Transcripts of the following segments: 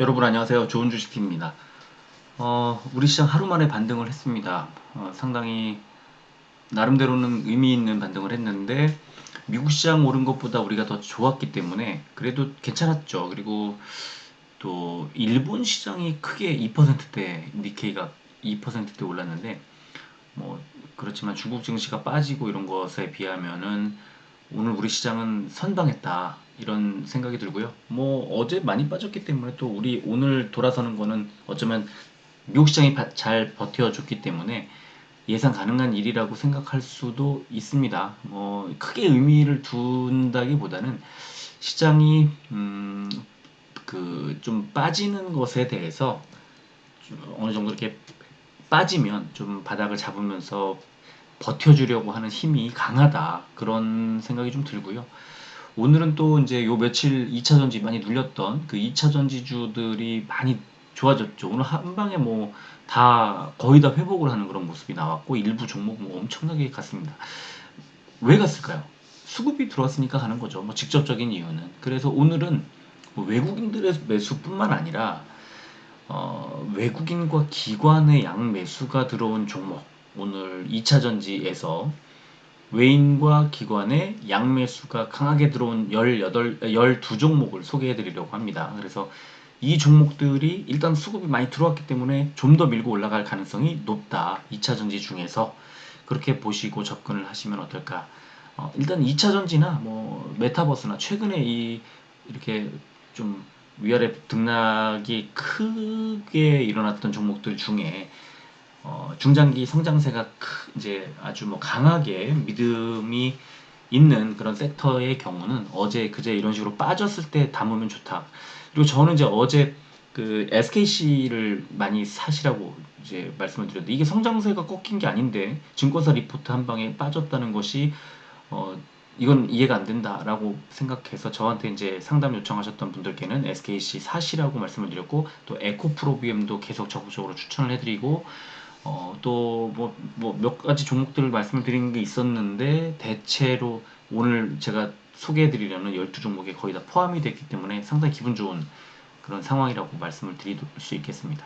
여러분 안녕하세요. 좋은 주식입니다. 어, 우리 시장 하루 만에 반등을 했습니다. 어, 상당히 나름대로는 의미 있는 반등을 했는데 미국 시장 오른 것보다 우리가 더 좋았기 때문에 그래도 괜찮았죠. 그리고 또 일본 시장이 크게 2%대 니케이가 2%대 올랐는데 뭐 그렇지만 중국 증시가 빠지고 이런 것에 비하면은 오늘 우리 시장은 선방했다 이런 생각이 들고요. 뭐 어제 많이 빠졌기 때문에 또 우리 오늘 돌아서는 거는 어쩌면 미국 시장이 잘 버텨줬기 때문에 예상 가능한 일이라고 생각할 수도 있습니다. 뭐 크게 의미를 둔다기보다는 시장이 음, 그 좀 빠지는 것에 대해서 어느 정도 이렇게 빠지면 좀 바닥을 잡으면서 버텨주려고 하는 힘이 강하다 그런 생각이 좀 들고요. 오늘은 또 이제 요 며칠 2차 전지 많이 눌렸던 그 2차 전지주들이 많이 좋아졌죠. 오늘 한 방에 뭐 다 거의 다 회복을 하는 그런 모습이 나왔고 일부 종목 뭐 엄청나게 갔습니다. 왜 갔을까요? 수급이 들어왔으니까 가는 거죠. 뭐 직접적인 이유는. 그래서 오늘은 뭐 외국인들의 매수뿐만 아니라 어, 외국인과 기관의 양 매수가 들어온 종목 오늘 2차 전지에서 외인과 기관의 양매수가 강하게 들어온 18, 12종목을 소개해 드리려고 합니다. 그래서 이 종목들이 일단 수급이 많이 들어왔기 때문에 좀 더 밀고 올라갈 가능성이 높다. 2차 전지 중에서 그렇게 보시고 접근을 하시면 어떨까. 어, 일단 2차 전지나 뭐 메타버스나 최근에 이 이렇게 좀 위아래 등락이 크게 일어났던 종목들 중에 어, 중장기 성장세가 크, 이제 아주 뭐 강하게 믿음이 있는 그런 섹터의 경우는 어제 그제 이런 식으로 빠졌을 때 담으면 좋다. 그리고 저는 이제 어제 그 SKC를 많이 사시라고 이제 말씀을 드렸는데 이게 성장세가 꺾인 게 아닌데 증권사 리포트 한 방에 빠졌다는 것이 어 이건 이해가 안 된다라고 생각해서 저한테 이제 상담 요청하셨던 분들께는 SKC 사시라고 말씀을 드렸고 또 에코프로비엠도 계속 적극적으로 추천을 해드리고 어, 또뭐 뭐몇 가지 종목들을 말씀을 드리는 게 있었는데 대체로 오늘 제가 소개해 드리려는 12종목에 거의 다 포함이 됐기 때문에 상당히 기분 좋은 그런 상황이라고 말씀을 드릴 수 있겠습니다.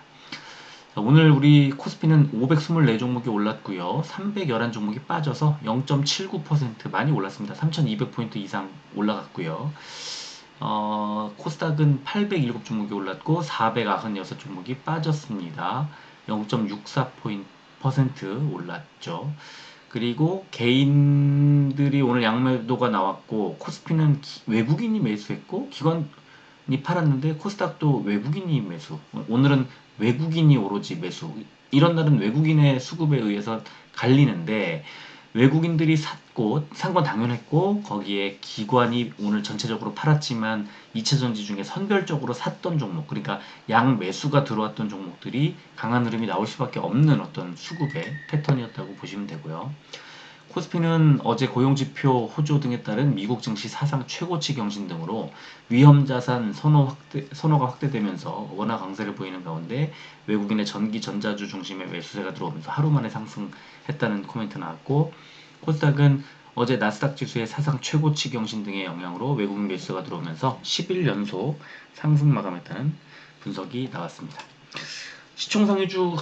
자, 오늘 우리 코스피는 524종목이 올랐고요. 311종목이 빠져서 0.79% 많이 올랐습니다. 3200포인트 이상 올라갔고요. 어, 코스닥은 807종목이 올랐고 496종목이 빠졌습니다. 0.64% 올랐죠. 그리고 개인들이 오늘 양매도가 나왔고 코스피는 기, 외국인이 매수했고 기관이 팔았는데 코스닥도 외국인이 매수. 오늘은 외국인이 오로지 매수. 이런 날은 외국인의 수급에 의해서 갈리는데 외국인들이 샀고 산 건 당연했고 거기에 기관이 오늘 전체적으로 팔았지만 2차 전지 중에 선별적으로 샀던 종목 그러니까 양 매수가 들어왔던 종목들이 강한 흐름이 나올 수밖에 없는 어떤 수급의 패턴이었다고 보시면 되고요. 코스피는 어제 고용지표 호조 등에 따른 미국 증시 사상 최고치 경신 등으로 위험자산 선호 확대, 선호가 확대되면서 원화 강세를 보이는 가운데 외국인의 전기 전자주 중심의 매수세가 들어오면서 하루 만에 상승했다는 코멘트 나왔고 코스닥은 어제 나스닥 지수의 사상 최고치 경신 등의 영향으로 외국인 매수가 들어오면서 10일 연속 상승 마감했다는 분석이 나왔습니다. 시총 상위주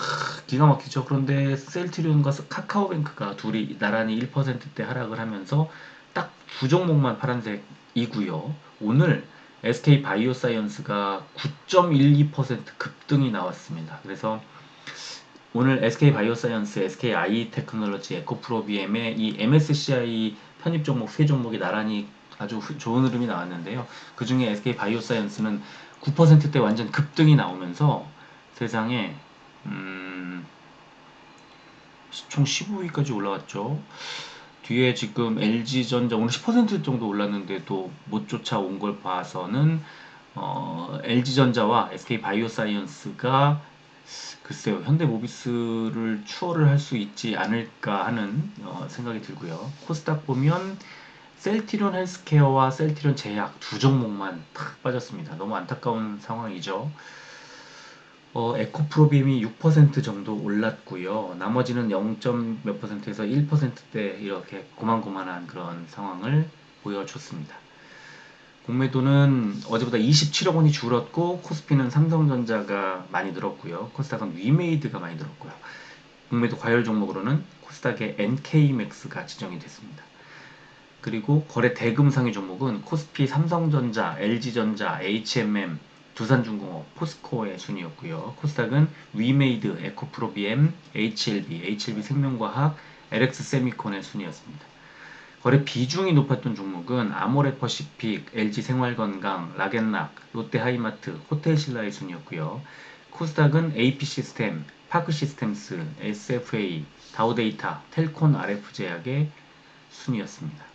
기가 막히죠. 그런데 셀트리온과 카카오뱅크가 둘이 나란히 1%대 하락을 하면서 딱 두 종목만 파란색이고요. 오늘 SK 바이오사이언스가 9.12% 급등이 나왔습니다. 그래서 오늘 SK 바이오사이언스, SK 아이 테크놀로지, 에코프로비엠의 이 MSCI 편입 종목 세 종목이 나란히 아주 좋은 흐름이 나왔는데요. 그 중에 SK 바이오사이언스는 9%대 완전 급등이 나오면서 세상에 음, 총 15위까지 올라왔죠. 뒤에 지금 LG전자 오늘 10% 정도 올랐는데도 못 쫓아온 걸 봐서는 어, LG전자와 SK바이오사이언스가 글쎄요 현대모비스를 추월을 할 수 있지 않을까 하는 어, 생각이 들고요. 코스닥 보면 셀티론 헬스케어와 셀티론 제약 두 종목만 탁 빠졌습니다. 너무 안타까운 상황이죠. 어, 에코프로빔이 6% 정도 올랐고요. 나머지는 0. 몇 퍼센트에서 1%대 이렇게 고만고만한 그런 상황을 보여줬습니다. 공매도는 어제보다 27억 원이 줄었고 코스피는 삼성전자가 많이 늘었고요. 코스닥은 위메이드가 많이 늘었고요. 공매도 과열 종목으로는 코스닥의 NK맥스가 지정이 됐습니다. 그리고 거래 대금 상위 종목은 코스피 삼성전자, LG전자, HMM, 두산중공업, 포스코의 순이었고요. 코스닥은 위메이드, 에코프로비엠, HLB, HLB 생명과학, LX 세미콘의 순이었습니다. 거래 비중이 높았던 종목은 아모레퍼시픽, LG생활건강, 라겐락, 롯데하이마트, 호텔신라의 순이었고요. 코스닥은 AP시스템, 파크 시스템스, SFA, 다우데이터, 텔콘 RF제약의 순이었습니다.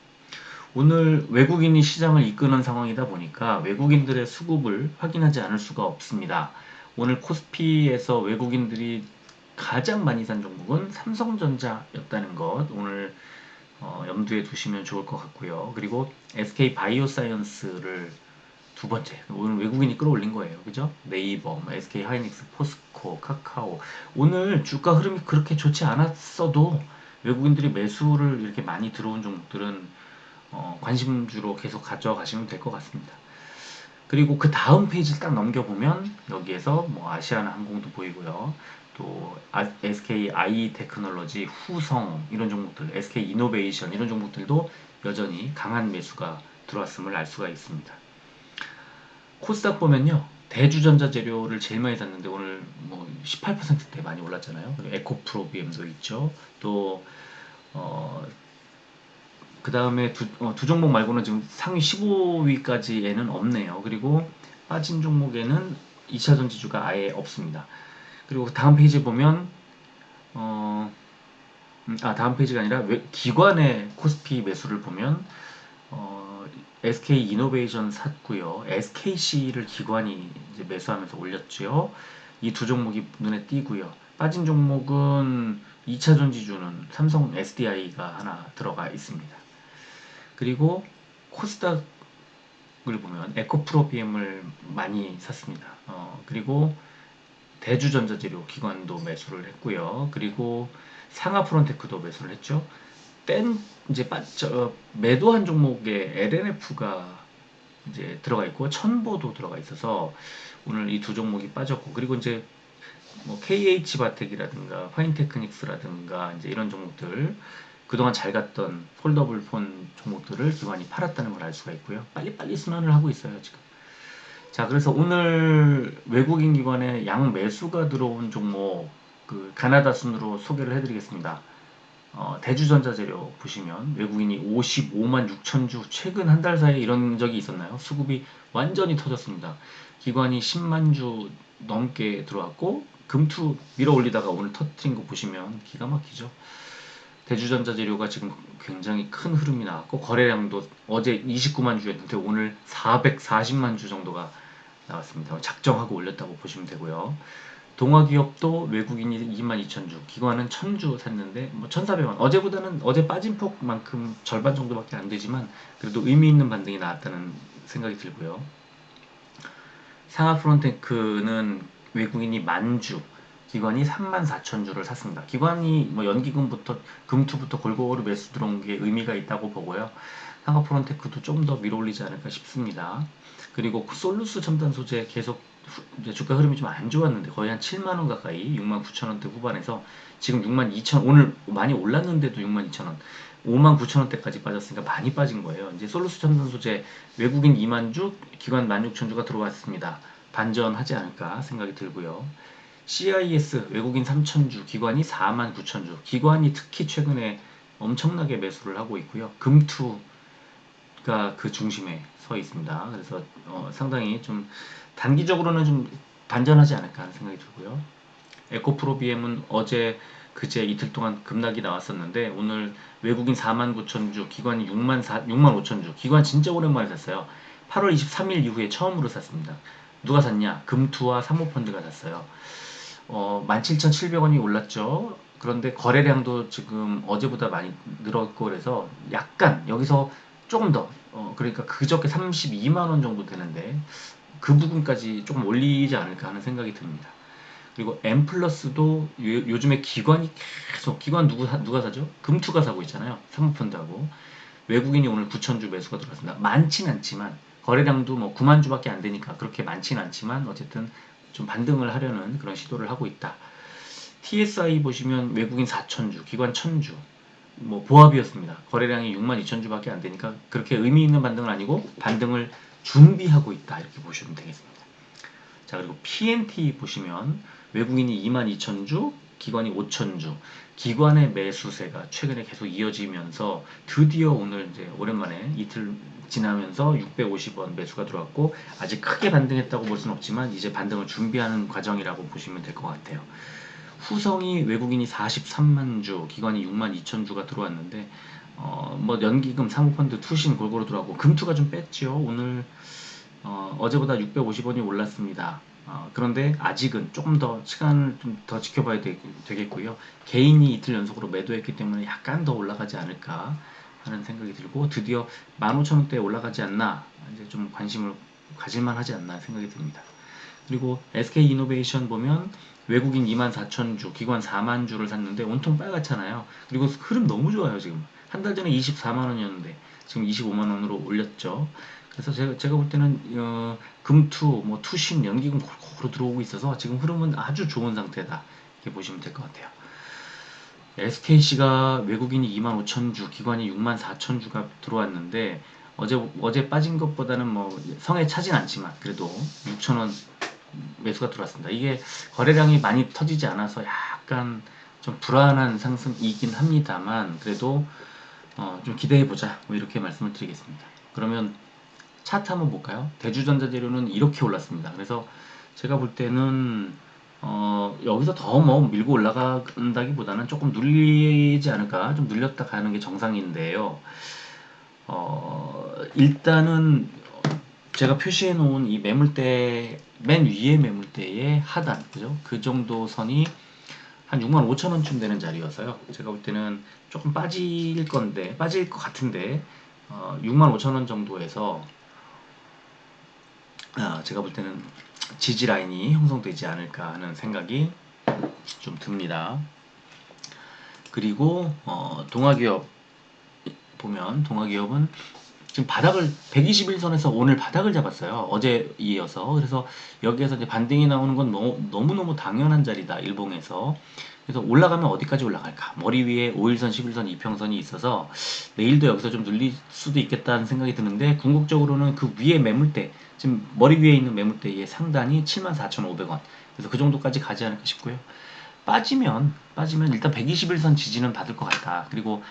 오늘 외국인이 시장을 이끄는 상황이다 보니까 외국인들의 수급을 확인하지 않을 수가 없습니다. 오늘 코스피에서 외국인들이 가장 많이 산 종목은 삼성전자였다는 것 오늘 어, 염두에 두시면 좋을 것 같고요. 그리고 SK 바이오사이언스를 두 번째 오늘 외국인이 끌어올린 거예요. 그죠? 네이버, 뭐 SK 하이닉스, 포스코, 카카오 오늘 주가 흐름이 그렇게 좋지 않았어도 외국인들이 매수를 이렇게 많이 들어온 종목들은 어, 관심주로 계속 가져가시면 될 것 같습니다. 그리고 그 다음 페이지를 딱 넘겨보면 여기에서 뭐 아시아나 항공도 보이고요. 또 SK i 테크놀로지, 후성 이런 종목들, SK 이노베이션 이런 종목들도 여전히 강한 매수가 들어왔음을 알 수가 있습니다. 코스닥 보면요. 대주전자 재료를 제일 많이 샀는데 오늘 뭐 18%대 많이 올랐잖아요. 그리고 에코프로 BM도 있죠. 또 어, 그 다음에 두, 어, 두 종목 말고는 지금 상위 15위까지에는 없네요. 그리고 빠진 종목에는 2차 전지주가 아예 없습니다. 그리고 다음 페이지 보면 어, 음, 아 다음 페이지가 아니라 기관의 코스피 매수를 보면 어, SK 이노베이션 샀고요. SKC를 기관이 매수하면서 올렸죠. 이두 종목이 눈에 띄고요. 빠진 종목은 2차 전지주는 삼성 SDI가 하나 들어가 있습니다. 그리고 코스닥을 보면 에코프로비엠을 많이 샀습니다. 어, 그리고 대주전자재료 기관도 매수를 했고요. 그리고 상하프론테크도 매수를 했죠. 뺀 이제 빠져 매도한 종목에 LNF가 이제 들어가 있고 천보도 들어가 있어서 오늘 이 두 종목이 빠졌고 그리고 이제 뭐 KH 바텍이라든가 파인테크닉스라든가 이제 이런 종목들 그동안 잘 갔던 폴더블 폰 종목들을 기관이 팔았다는 걸 알 수가 있고요. 빨리빨리 순환을 하고 있어요, 지금. 자, 그래서 오늘 외국인 기관의 양 매수가 들어온 종목 그 가나다 순으로 소개를 해드리겠습니다. 어, 대주전자재료 보시면 외국인이 55만 6천 주 최근 한 달 사이에 이런 적이 있었나요? 수급이 완전히 터졌습니다. 기관이 10만 주 넘게 들어왔고 금투 밀어 올리다가 오늘 터트린 거 보시면 기가 막히죠. 대주전자재료가 지금 굉장히 큰 흐름이 나왔고 거래량도 어제 29만 주였는데 오늘 440만 주 정도가 나왔습니다. 작정하고 올렸다고 보시면 되고요. 동화기업도 외국인이 22,000주, 기관은 1,000주 샀는데 뭐 1,400원. 어제보다는 어제 빠진 폭만큼 절반 정도밖에 안 되지만 그래도 의미 있는 반등이 나왔다는 생각이 들고요. 상하 프론테크는 외국인이 만주, 기관이 34,000주를 샀습니다. 기관이 뭐 연기금부터 금투부터 골고루 매수 들어온 게 의미가 있다고 보고요. 상하프론테크도 좀 더 밀어올리지 않을까 싶습니다. 그리고 솔루스 첨단 소재 계속 주가 흐름이 좀 안 좋았는데 거의 한 7만 원 가까이 6만 9천 원대 후반에서 지금 6만 2천 오늘 많이 올랐는데도 6만 2천 원 5만 9천 원대까지 빠졌으니까 많이 빠진 거예요. 이제 솔루스 첨단 소재 외국인 2만 주 기관 1만 6천 주가 들어왔습니다. 반전하지 않을까 생각이 들고요. CIS 외국인 3천 주 기관이 4만 9천 주 기관이 특히 최근에 엄청나게 매수를 하고 있고요. 금투가 그 중심에 서 있습니다. 그래서 어, 상당히 좀 단기적으로는 좀 반전하지 않을까 하는 생각이 들고요. 에코프로 BM은 어제 그제 이틀 동안 급락이 나왔었는데 오늘 외국인 4만 9천 주, 기관이 6만 4, 6만 5천 주, 기관 진짜 오랜만에 샀어요. 8월 23일 이후에 처음으로 샀습니다. 누가 샀냐? 금투와 사모펀드가 샀어요. 어, 17,700원이 올랐죠. 그런데 거래량도 지금 어제보다 많이 늘었고 그래서 약간 여기서 조금 더 어, 그러니까 그저께 32만 원 정도 되는데 그 부분까지 조금 올리지 않을까 하는 생각이 듭니다. 그리고 M 플러스도 요, 즘에 기관이 계속 기관 누구 사, 누가 사죠? 금투가 사고 있잖아요. 사모펀드하고 외국인이 오늘 9천 주 매수가 들어갔습니다. 많진 않지만 거래량도 뭐 9만 주밖에 안 되니까 그렇게 많지는 않지만 어쨌든 좀 반등을 하려는 그런 시도를 하고 있다. TSI 보시면 외국인 4천주, 기관 1000주, 뭐 보합이었습니다. 거래량이 6만 2천 주밖에 안 되니까 그렇게 의미 있는 반등은 아니고 반등을 준비하고 있다 이렇게 보시면 되겠습니다. 자 그리고 PNT 보시면 외국인이 2만 2천 주, 기관이 5천 주, 기관의 매수세가 최근에 계속 이어지면서 드디어 오늘 이제 오랜만에 이틀 지나면서 650원 매수가 들어왔고 아직 크게 반등했다고 볼 수는 없지만 이제 반등을 준비하는 과정이라고 보시면 될 것 같아요. 후성이 외국인이 43만 주, 기관이 6만 2천 주가 들어왔는데 어, 뭐 연기금, 사모펀드, 투신 골고루 들어가고 금투가 좀 뺐죠. 오늘 어, 어제보다 650원이 올랐습니다. 어, 그런데 아직은 조금 더 시간을 좀 더 지켜봐야 되, 겠고요 개인이 이틀 연속으로 매도했기 때문에 약간 더 올라가지 않을까 하는 생각이 들고 드디어 15,000원대에 올라가지 않나 이제 좀 관심을 가질만 하지 않나 생각이 듭니다. 그리고 SK 이노베이션 보면 외국인 2만 4천 주, 기관 4만 주를 샀는데 온통 빨갛잖아요. 그리고 흐름 너무 좋아요 지금. 한 달 전에 24만 원이었는데 지금 25만 원으로 올렸죠. 그래서 제가, 제가 볼 때는 어, 금투, 뭐 투신, 연기금 골고루 들어오고 있어서 지금 흐름은 아주 좋은 상태다. 이렇게 보시면 될 것 같아요. SKC가 외국인이 2만 5천 주, 기관이 6만 4천 주가 들어왔는데 어제 어제 빠진 것보다는 뭐 성에 차진 않지만 그래도 6천 원 매수가 들어왔습니다. 이게 거래량이 많이 터지지 않아서 약간 좀 불안한 상승이긴 합니다만 그래도 어, 좀 기대해 보자 뭐 이렇게 말씀을 드리겠습니다. 그러면 차트 한번 볼까요? 대주전자재료는 이렇게 올랐습니다. 그래서 제가 볼 때는 어, 여기서 더 뭐 밀고 올라간다기보다는 조금 눌리지 않을까 좀 눌렸다 가는 게 정상인데요. 어, 일단은 제가 표시해 놓은 이 매물대 맨 위에 매물대의 하단 그죠? 그 정도 선이 한 6만 5천 원쯤 되는 자리여서요. 제가 볼 때는 조금 빠질 건데 빠질 것 같은데 어, 6만 5천 원 정도에서 어, 제가 볼 때는 지지 라인이 형성되지 않을까 하는 생각이 좀 듭니다. 그리고 어, 동아기업 보면 동아기업은 지금 바닥을 121선에서 오늘 바닥을 잡았어요. 어제 이어서. 그래서 여기에서 이제 반등이 나오는 건 너무, 너무 너무 당연한 자리다. 일봉에서. 그래서 올라가면 어디까지 올라갈까? 머리 위에 5일선, 11선, 이평선이 있어서 내일도 여기서 좀 눌릴 수도 있겠다는 생각이 드는데 궁극적으로는 그 위에 매물대, 지금 머리 위에 있는 매물대의 상단이 74,500원. 그래서 그 정도까지 가지 않을까 싶고요. 빠지면 빠지면 일단 121선 지지는 받을 것 같다. 그리고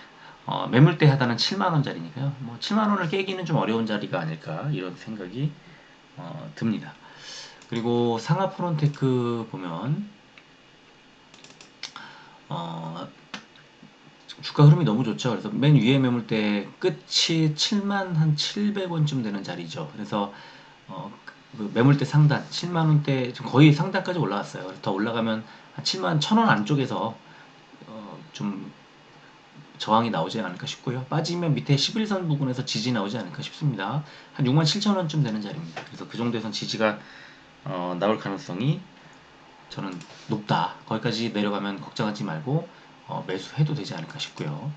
어, 매물대 하단은 7만원짜리니까요. 뭐 7만원을 깨기는 좀 어려운 자리가 아닐까 이런 생각이 어, 듭니다. 그리고 상하 프론테크 보면 어, 주가 흐름이 너무 좋죠. 그래서 맨 위에 매물대 끝이 7만 한 700원쯤 되는 자리죠. 그래서 어, 그 매물대 상단 7만 원대 거의 상단까지 올라왔어요. 더 올라가면 한 7만 1천 원 안쪽에서 어, 좀 저항이 나오지 않을까 싶고요. 빠지면 밑에 11선 부분에서 지지 나오지 않을까 싶습니다. 한 6만 7천 원쯤 되는 자리입니다. 그래서 그 정도에선 지지가 어, 나올 가능성이 저는 높다. 거기까지 내려가면 걱정하지 말고 어, 매수해도 되지 않을까 싶고요.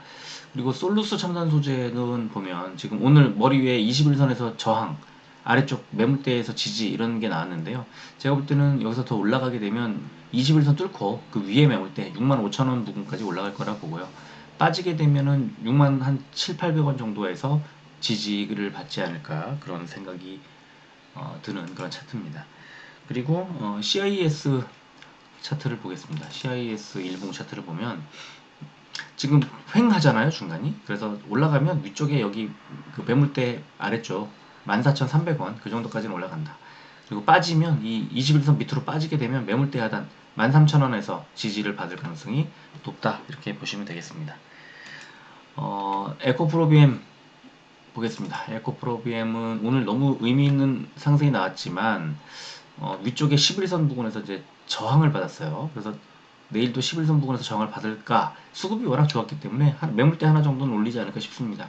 그리고 솔루스 첨단 소재는 보면 지금 오늘 머리 위에 21선에서 저항, 아래쪽 매물대에서 지지 이런 게 나왔는데요. 제가 볼 때는 여기서 더 올라가게 되면 21선 뚫고 그 위에 매물대 6만 5천 원 부분까지 올라갈 거라 보고요. 빠지게 되면은 6만 한 7, 800원 정도에서 지지를 받지 않을까 그런 생각이 어, 드는 그런 차트입니다. 그리고 어, CIS 차트를 보겠습니다. CIS 일봉 차트를 보면 지금 횡 하잖아요 중간이 그래서 올라가면 위쪽에 여기 그 매물대 아래쪽 14,300원 그 정도까지는 올라간다. 그리고 빠지면 이 21선 밑으로 빠지게 되면 매물대 하단 13,000원에서 지지를 받을 가능성이 높다 이렇게 보시면 되겠습니다. 어, 에코프로비엠 보겠습니다. 에코프로비엠은 오늘 너무 의미 있는 상승이 나왔지만 어, 위쪽에 11선 부근에서 이제 저항을 받았어요. 그래서 내일도 11선 부근에서 저항을 받을까? 수급이 워낙 좋았기 때문에 한, 매물대 하나 정도는 올리지 않을까 싶습니다.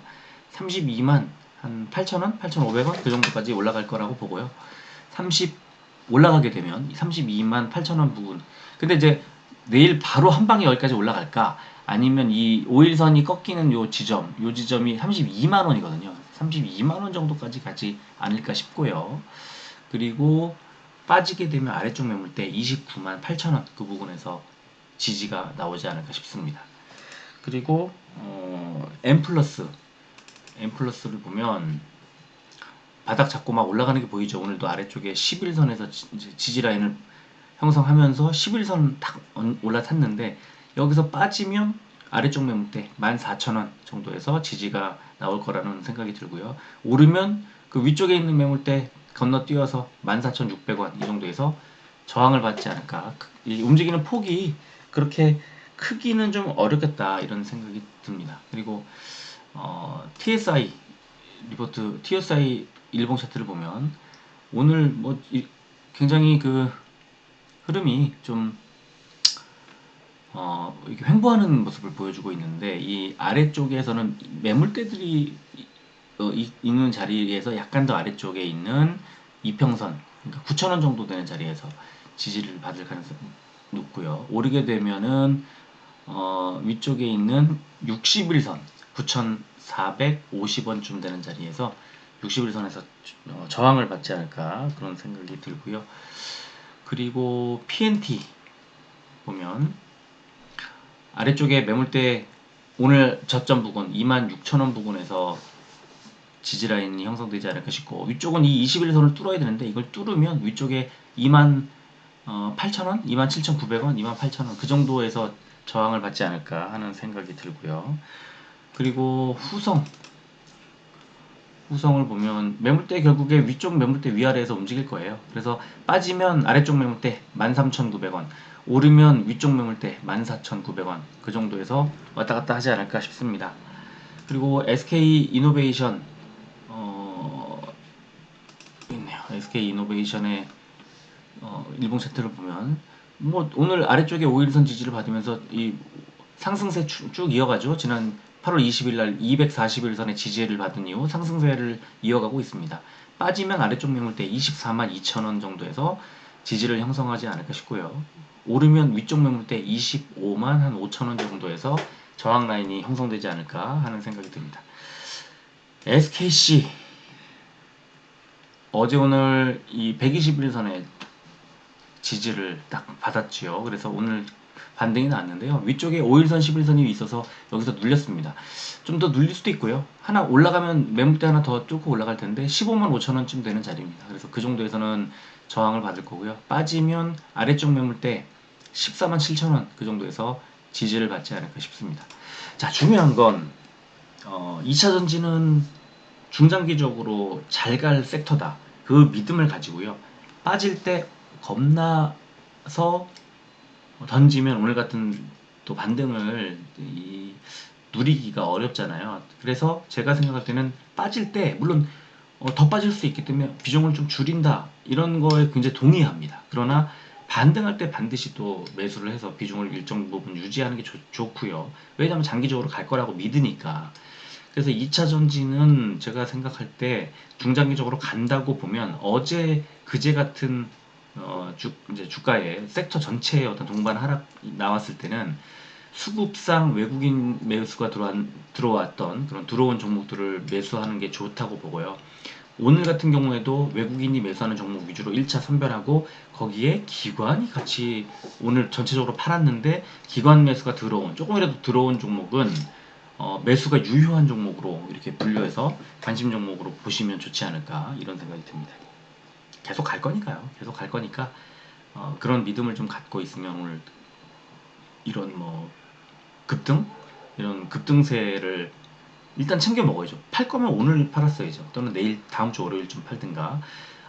32만 한 8,000원, 8,500원 그 정도까지 올라갈 거라고 보고요. 30 올라가게 되면 32만 8천원 부분. 근데 이제 내일 바로 한 방에 여기까지 올라갈까? 아니면 이 5일선이 꺾이는 요 지점, 요 지점이 32만 원이거든요. 32만 원 정도까지 가지 않을까 싶고요. 그리고 빠지게 되면 아래쪽 매물대 29만 8천 원 그 부분에서 지지가 나오지 않을까 싶습니다. 그리고 어, M 플러스 M 플러스를 보면 바닥 잡고 막 올라가는 게 보이죠. 오늘도 아래쪽에 11선에서 지지 라인을 형성하면서 11선 딱 올라탔는데 여기서 빠지면 아래쪽 매물대 14,000원 정도에서 지지가 나올 거라는 생각이 들고요. 오르면 그 위쪽에 있는 매물대 건너뛰어서 14,600원 이 정도에서 저항을 받지 않을까. 이 움직이는 폭이 그렇게 크기는 좀 어렵겠다 이런 생각이 듭니다. 그리고 어, TSI 리포트 TSI 일봉 차트를 보면 오늘 뭐 굉장히 그 흐름이 좀 어, 이렇게 횡보하는 모습을 보여주고 있는데 이 아래쪽에서는 매물대들이 어, 이, 있는 자리에서 약간 더 아래쪽에 있는 이평선 그러니까 9,000원 정도 되는 자리에서 지지를 받을 가능성이 높고요. 오르게 되면은 어, 위쪽에 있는 60일선 9,450원쯤 되는 자리에서 60일선에서 어, 저항을 받지 않을까 그런 생각이 들고요. 그리고 PNT 보면 아래쪽에 매물대 오늘 저점 부근 26,000원 부근에서 지지라인이 형성되지 않을까 싶고 위쪽은 이 21선을 뚫어야 되는데 이걸 뚫으면 위쪽에 2만 어, 8,000원, 27,900원, 28,000원? 그 정도에서 저항을 받지 않을까 하는 생각이 들고요. 그리고 후성. 후성을 보면 매물대 결국에 위쪽 매물대 위아래에서 움직일 거예요. 그래서 빠지면 아래쪽 매물대 13,900원, 오르면 위쪽 매물대 14,900원 그 정도에서 왔다 갔다 하지 않을까 싶습니다. 그리고 SK 이노베이션 어 있네요. SK 이노베이션의 어, 일봉 차트를 보면 뭐 오늘 아래쪽에 5일선 지지를 받으면서 이 상승세 쭉, 쭉 이어가죠. 지난 8월 20일 날 241선의 지지를 받은 이후 상승세를 이어가고 있습니다. 빠지면 아래쪽 매물대 24만 2천원 정도에서 지지를 형성하지 않을까 싶고요. 오르면 위쪽 매물대 25만 한 5천원 정도에서 저항 라인이 형성되지 않을까 하는 생각이 듭니다. SKC 어제 오늘 이 121선의 지지를 딱 받았지요. 그래서 오늘 반등이 나왔는데요. 위쪽에 5일선, 11선이 있어서 여기서 눌렸습니다. 좀 더 눌릴 수도 있고요. 하나 올라가면 매물대 하나 더 뚫고 올라갈 텐데 15만 5천 원쯤 되는 자리입니다. 그래서 그 정도에서는 저항을 받을 거고요. 빠지면 아래쪽 매물대 14만 7천 원 그 정도에서 지지를 받지 않을까 싶습니다. 자 중요한 건 어, 2차 전지는 중장기적으로 잘 갈 섹터다. 그 믿음을 가지고요. 빠질 때 겁나서 던지면 오늘 같은 또 반등을 이, 누리기가 어렵잖아요. 그래서 제가 생각할 때는 빠질 때 물론 어, 더 빠질 수 있기 때문에 비중을 좀 줄인다 이런 거에 굉장히 동의합니다. 그러나 반등할 때 반드시 또 매수를 해서 비중을 일정 부분 유지하는 게 좋, 좋고요. 왜냐하면 장기적으로 갈 거라고 믿으니까. 그래서 2차 전지는 제가 생각할 때 중장기적으로 간다고 보면 어제 그제 같은 어, 주, 이제 주가의 섹터 전체의 어떤 동반 하락 나왔을 때는 수급상 외국인 매수가 들어왔, 들어왔던 그런 들어온 종목들을 매수하는 게 좋다고 보고요. 오늘 같은 경우에도 외국인이 매수하는 종목 위주로 1차 선별하고 거기에 기관이 같이 오늘 전체적으로 팔았는데 기관 매수가 들어온 조금이라도 들어온 종목은 어, 매수가 유효한 종목으로 이렇게 분류해서 관심 종목으로 보시면 좋지 않을까 이런 생각이 듭니다. 계속 갈 거니까요. 계속 갈 거니까 어, 그런 믿음을 좀 갖고 있으면 오늘 이런 뭐 급등 이런 급등세를 일단 챙겨 먹어야죠. 팔 거면 오늘 팔았어야죠. 또는 내일 다음 주 월요일쯤 팔든가.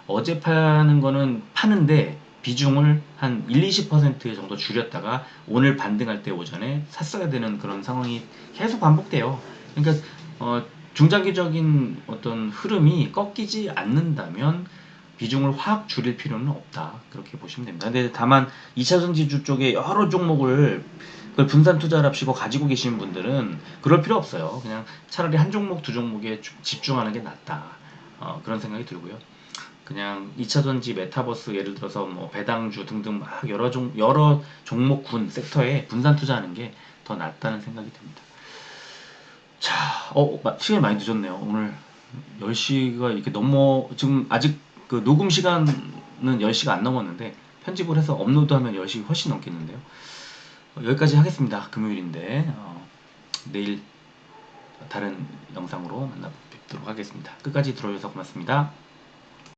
어제 파는 거는 파는데 비중을 한 1, 20% 정도 줄였다가 오늘 반등할 때 오전에 샀어야 되는 그런 상황이 계속 반복돼요. 그러니까 어, 중장기적인 어떤 흐름이 꺾이지 않는다면 비중을 확 줄일 필요는 없다. 그렇게 보시면 됩니다. 근데 다만 2차 전지주 쪽에 여러 종목을 그걸 분산 투자를 합시고 가지고 계시는 분들은 그럴 필요 없어요. 그냥 차라리 한 종목, 두 종목에 집중하는 게 낫다. 어, 그런 생각이 들고요. 그냥 2차 전지 메타버스 예를 들어서 뭐 배당주 등등 막 여러 종 여러 종목군 섹터에 분산 투자하는 게 더 낫다는 생각이 듭니다. 자, 어 시간이 많이 늦었네요. 오늘 10시가 이렇게 넘어 지금 아직 그 녹음 시간은 10시가 안 넘었는데 편집을 해서 업로드하면 10시 훨씬 넘겠는데요. 어, 여기까지 하겠습니다. 금요일인데 어, 내일 다른 영상으로 만나 뵙도록 하겠습니다. 끝까지 들어주셔서 고맙습니다.